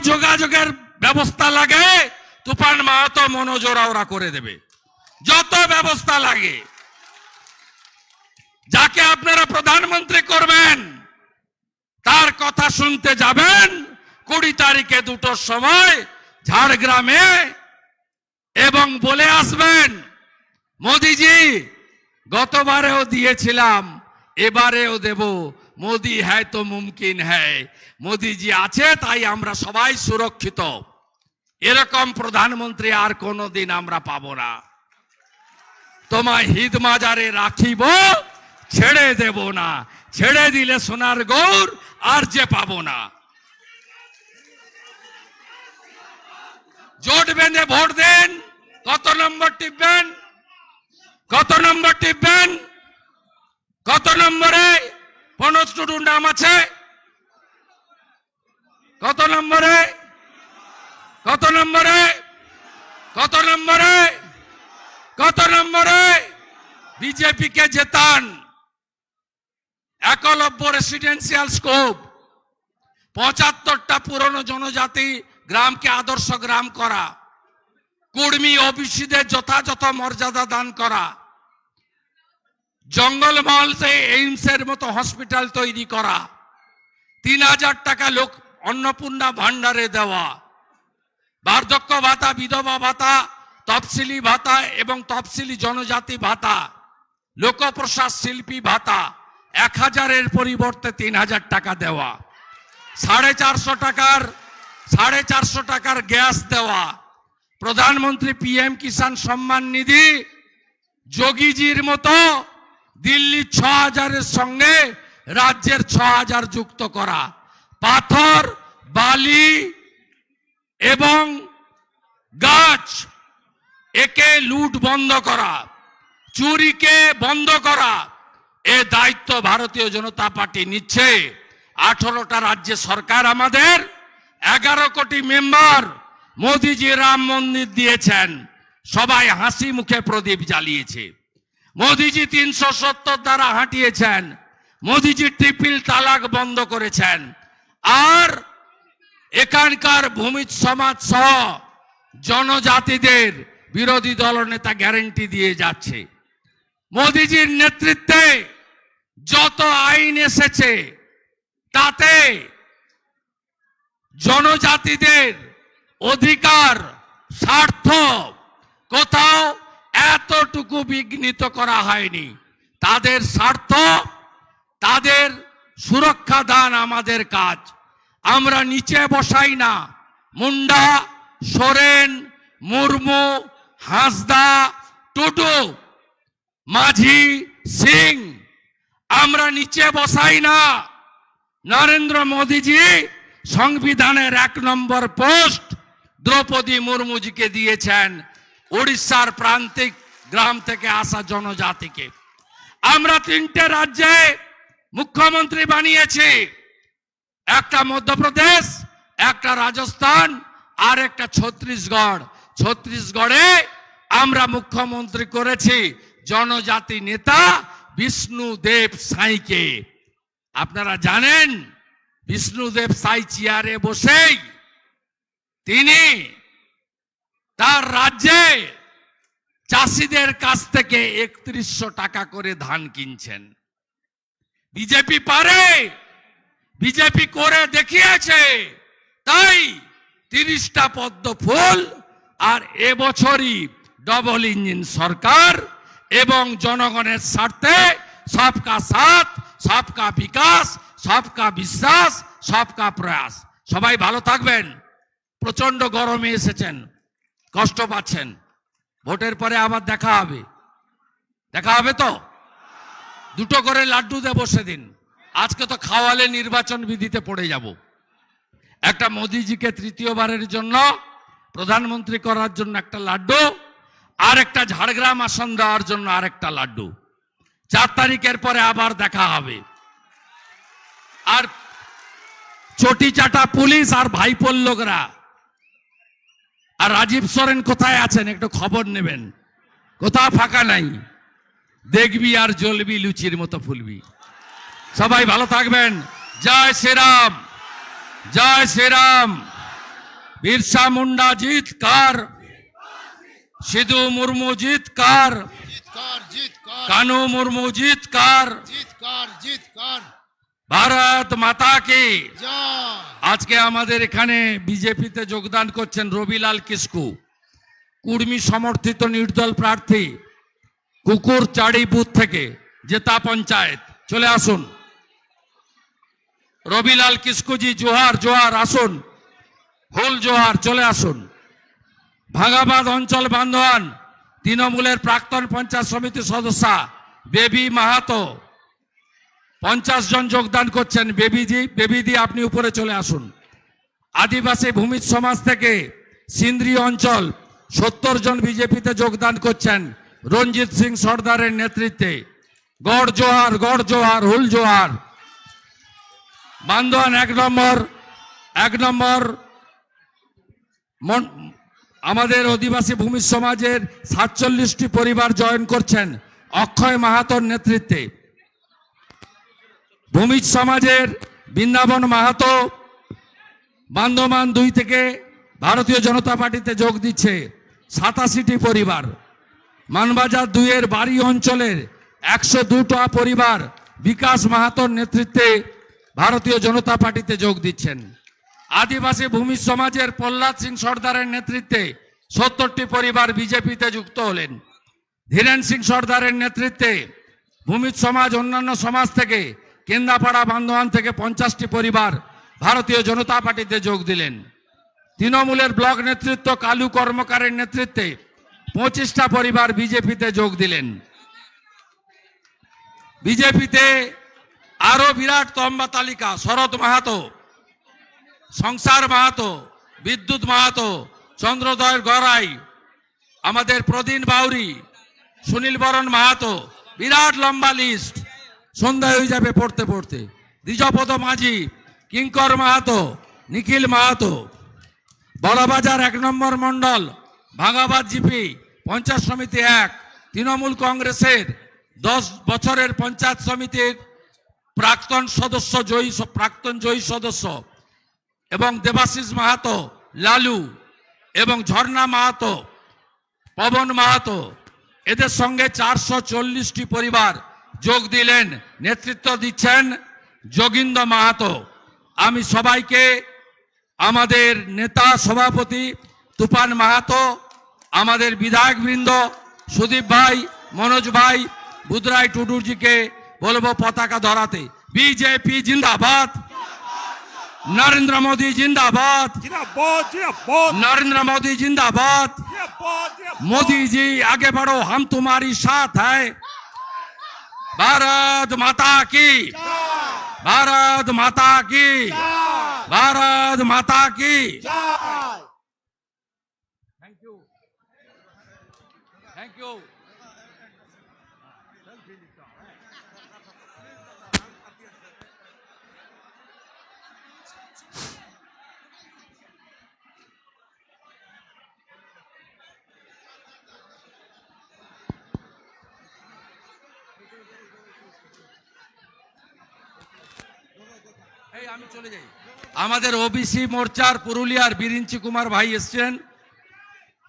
যোগাযোগের ব্যবস্থা লাগে, তুফান মাহাতো মনোজোরা ওরা করে দেবে। যত ব্যবস্থা লাগে। যাকে আপনারা প্রধানমন্ত্রী করবেন, তার কথা শুনতে যাবেন, কুড়ি তারিখে দুটোর সময় ঝাড়গ্রামে এবং বলে আসবেন, মোদিজি, গতবারেও দিয়েছিলাম, এবারেও দেব। মোদি হ্যায় তো মুমকিন হ্যায়। মোদিজি আছে, তাই আমরা সবাই সুরক্ষিত। এরকম প্রধানমন্ত্রী আর কোনোদিন আমরা পাবো না। তোমায় হিদ মাজারে রাখিব, ছেড়ে দেব না। ছেড়ে দিলে সোনার গৌর আর যে পাবো না। জোট বেঁধে ভোট দেন, কত নম্বর টিপবেন? কত নম্বর টিপবেন কত নম্বরে পনস নাম আছে? কত নম্বরে? কত নম্বরে? কত নম্বরে? কত নম্বরে? বিজেপি কে জেতান। একলব্য রেসিডেন্সিয়াল স্কোপ পঁচাত্তরটা পুরনো জনজাতি গ্রামকে আদর্শ গ্রাম করা। কুর্মী ওবিসিদের যথাযথ মর্যাদা দান করা। জঙ্গলমহলতে এইমসের মতো হসপিটাল তৈরি করা। তিন হাজার টাকা লোক অন্নপূর্ণা ভান্ডারে দেওয়া। বার্ধক্য ভাতা, বিধবা ভাতা, তফসিলি ভাতা এবং তফসিলি জনজাতি ভাতা, লোকপ্রসাদ শিল্পী ভাতা, এক হাজারের পরিবর্তে তিন হাজার টাকা দেওয়া। সাড়ে চারশো টাকার, সাড়ে চারশো টাকার গ্যাস দেওয়া। প্রধানমন্ত্রী পিএম কিষাণ সম্মান নিধি, যোগীজির মতো দিল্লির ছ হাজারের সঙ্গে রাজ্যের ছ হাজার যুক্ত করা। পাথর, বালি এবং গাছ একে লুট বন্ধ করা, চুরিকে বন্ধ করা, এ দায়িত্ব ভারতীয় জনতা পার্টি নিচ্ছে। আঠারোটা রাজ্যে সরকার আমাদের, এগারো কোটি মেম্বার মোদিজি রাম মন্দির দিয়েছেন। সবাই হাসি মুখে প্রদীপ জ্বালিয়েছে। মোদিজি তিনশো সত্তর দ্বারা হাঁটিয়েছেন। মোদিজি ট্রিপল তালাক বন্ধ করেছেন। আর এখানকার ভূমি সমাজ সহ জনজাতিদের বিরোধী দলনেতা গ্যারেন্টি দিয়ে যাচ্ছে। মোদিজির নেতৃত্বে যত আইন এসেছে, তাতে জনজাতিদের অধিকার, স্বার্থ কোথাও এতটুকু বিঘ্নিত করা হয়নি। তাদের স্বার্থ, তাদের সুরক্ষা দান আমাদের কাজ। আমরা নিচে বসাই না। মুন্ডা, সোরেন, মুর্মু, হাসদা টুটু মাঝি, সিং, আমরা নিচে বসাই না। নরেন্দ্র মোদীজি সংবিধানের এক নম্বর পোস্ট দ্রৌপদী মুর্মুজিকে দিয়েছেন। উড়িষ্যার প্রান্তিক গ্রাম থেকে আসা জনজাতিকে। আমরা তিনটে রাজ্যে মুখ্যমন্ত্রী বানিয়েছি। একটা মধ্যপ্রদেশ, একটা রাজস্থান, আর একটা ছত্তিশগড়। ছত্তিশগড়ে আমরা মুখ্যমন্ত্রী করেছি জনজাতি নেতা বিষ্ণুদেব সাইকে। আপনারা জানেন, বিষ্ণুদেব সাই চেয়ারে বসেই তিনি রাজ্যে চাষিদের কাছ থেকে একত্রিশশো টাকা করে ধান কিনছেন। বিজেপি পারে, বিজেপি করে দেখিয়েছে, তাই তিরিশটা পদ্ম ফুল আর এবছরই ডবল ইঞ্জিন সরকার এবং জনগণের স্বার্থে সবকা সাথ, সবকা বিকাশ, সবকা বিশ্বাস, সবকা প্রয়াস। সবাই ভালো থাকবেন। প্রচণ্ড গরমে এসেছেন। কষ্ট পাচ্ছেন। ভোটের পরে আবার দেখা হবে। দেখা হবে তো? দুটো করে লাড্ডু দেবো সেদিন। আজকে তো খাওয়ালে নির্বাচন বিধিতে পড়ে যাব। একটা মোদিজিকে তৃতীয়বারের জন্য প্রধানমন্ত্রী করার জন্য একটা লাড্ডু, আর একটা ঝাড়গ্রাম আসন দেওয়ার জন্য আর একটা লাড্ডু। চার তারিখের পরে আবার দেখা হবে। আর চটি চাটা পুলিশ আর ভাইপোর লোকরা আর রাজীব সোরেন কোথায় আছেন? একটু খবর নেবেন। কোথাও ফাঁকা নাই। দেখবি আর জ্বলবি লুচির মতো ফুলবি। সবাই ভালো থাকবেন। জয় শ্রীরাম। জয় শ্রীরাম। বিরসা মুন্ডা জিত কার? সিধু মুর্মু জিত কার? কানু মুর্মু জিত কার? জিত কার জিত কর। ভারত মাতা কি? আজকে আমাদের এখানে বিজেপিতে যোগদান করছেন রবিলাল কিস্কু কুর্মী সমর্থিত নির্দল প্রার্থী কুকুর চাড়ি বুথ থেকে জেতা পঞ্চায়েত। চলে আসুন। রবিলাল কিস্কুজি জোহার জোহার আসুন। হুল জোহার চলে আসুন। ভাগাবাদ অঞ্চল বান্ধবান তৃণমূলের প্রাক্তন পঞ্চায়েত সমিতির সদস্যা বেবি মাহাতো। পঞ্চাশ জন যোগদান করছেন বেবিজি, বেবিদি, আপনি উপরে চলে আসুন। আদিবাসী ভূমি সমাজ থেকে সিন্দ্রি অঞ্চল, সত্তর জন বিজেপিতে যোগদান করছেন রঞ্জিত সিং সর্দারের নেতৃত্বে। গড় জোহার গড় জোহার হুল জোহার বান্দোয়ান এক নম্বর এক নম্বর আমাদের আদিবাসী ভূমি সমাজের সাতচল্লিশটি পরিবার জয়েন করছেন অক্ষয় মাহাতোর নেতৃত্বে। ভূমিজ সমাজের বৃন্দাবন মাহাতো বান্দমান দুই থেকে ভারতীয় জনতা পার্টিতে যোগ দিচ্ছে সাতাশিটি পরিবার। মানবাজার দুইয়ের বাড়ি অঞ্চলের একশো দুটা পরিবার বিকাশ মাহাতোর নেতৃত্বে ভারতীয় জনতা পার্টিতে যোগ দিচ্ছেন। আদিবাসী ভূমি সমাজের প্রহ্লাদ সিং সর্দারের নেতৃত্বে সত্তরটি পরিবার বিজেপিতে যুক্ত হলেন। ধীরেন সিং সর্দারের নেতৃত্বে ভূমিজ সমাজ অন্যান্য সমাজ থেকে কেন্দাপাড়া বান্দোয়ান থেকে পঞ্চাশটি পরিবার ভারতীয় জনতা পার্টিতে যোগ দিলেন। তৃণমূলের ব্লক নেতৃত্ব কালু কর্মকারের নেতৃত্বে পঁচিশটা পরিবার বিজেপিতে যোগ দিলেন। বিজেপিতে আরও বিরাট তম্বা তালিকা, শরৎ মাহাতো, সংসার মাহাতো, বিদ্যুৎ মাহাতো, চন্দ্রদয় গড়াই, আমাদের প্রদীন বাউরি, সুনীল বরণ মাহাতো, বিরাট লম্বা লিস্ট সন্ধ্যা হয়ে যাবে পড়তে পড়তে। দ্বিজপদ মাঝি, কিঙ্কর মাহাতো, নিখিল মাহাতো। বড়বাজার এক নম্বর মণ্ডল, ভাঙাবাদ জিপি, পঞ্চায়েত সমিতি এক, তৃণমূল কংগ্রেসের দশ বছরের পঞ্চায়েত সমিতির প্রাক্তন সদস্য জয়ী প্রাক্তন জয়ী সদস্য এবং দেবাশিস মাহাতো, লালু এবং ঝর্ণা মাহাতো, পবন মাহাতো। এদের সঙ্গে চারশো পরিবার যোগ দিলেন নেতৃত্ব দিচ্ছেন যোগিন্দ মাহাতো। আমি সবাইকে আমাদের নেতা সভাপতি তুফান মাহাতো আমাদের বিধায়কবৃন্দ সুদীপ ভাই মনোজ ভাই বুধরাই টুডুরজিকে বলব পতাকা ধরাতে। বিজেপি জিন্দাবাদ নরেন্দ্র মোদী জিন্দাবাদ নরেন্দ্র মোদী জিন্দাবাদ। মোদীজি আগে বড় হাম তোমারি সাথ হ্যায় भारत माता की भारत माता की भारत माता की थैंक यू थैंक यू আমাদের ওবিসি মোর্চার পুরুলিয়ার বিরিঞ্চি কুমার ভাই এসছেন।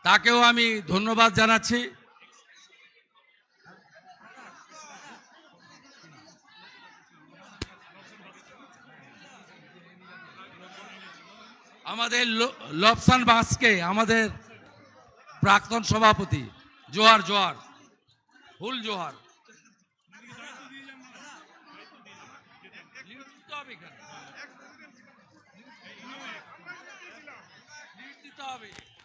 তাকেও আমি ধন্যবাদ জানাচ্ছি। আমাদের লো- লবসান বাসকে, আমাদের প্রাক্তন সভাপতি জোহার জোহার ফুল জোহার দিতে হবে।